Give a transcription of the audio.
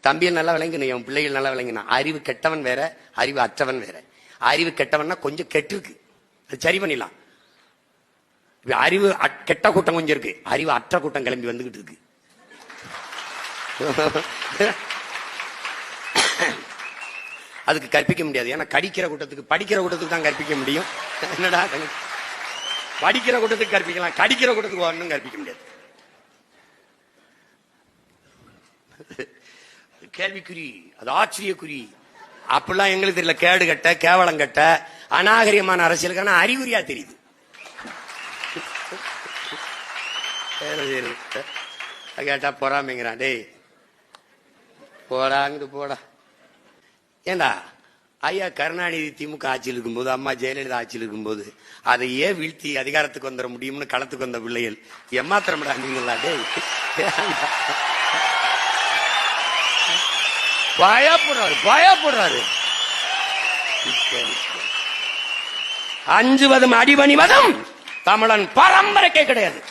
தம்பியை நல்லா விளங்கணும் என் பிள்ளைகள் நல்லா விளங்கணும் அறிவு கெட்டவன் வேற அறிவு அற்றவன் வேற. அறிவு கெட்டவன்னா கொஞ்சம் கெட்டிருக்கு. அது சரி பண்ணிடலாம். அறிவு அ- கெட்ட கூட்டம் கொஞ்சம் இருக்கு. அறிவு அற்ற கூட்டம் கிளம்பி வந்துகிட்டு இருக்கு. அதுக்கு கற்பிக்க முடியாது. ஏன்னா கடிக்கிற கூட்டத்துக்கு படிக்கிற கூட்டத்துக்கு தான் கற்பிக்க முடியும். என்னடா படிக்கிற கூட்டத்துக்கு கற்பிக்கலாம். கடிக்கிற கூட்டத்துக்கு ஒன்றும் கற்பிக்க முடியாது. கேள்விக்குறி அது ஆச்சரியக்குறி. அப்படிலாம் எங்களுக்கு தெரியல கேடு கட்ட கேவலம் கட்ட அநாகரிகமான அரசியலுக்கான அறிகுறியா தெரியுது. கேட்டா பொறாமைங்கிறான். டேய் போடா போடா. ஏண்டா ஐயா கருணாநிதி திமுக ஆட்சியில் இருக்கும்போது அம்மா ஜெயலலிதா ஆட்சியில் இருக்கும்போது அதை ஏன் வீழ்த்தி அதிகாரத்துக்கு வந்துட முடியும்னு களத்துக்கு வந்த பிள்ளைகள் எம்மாத்திரம்டா நீங்களா டேய் பயப்படுறாரு பயப்படுறாரு. அஞ்சுவதும் அடிபணிவதும் தமிழன் பரம்பரைக்கே கிடையாது.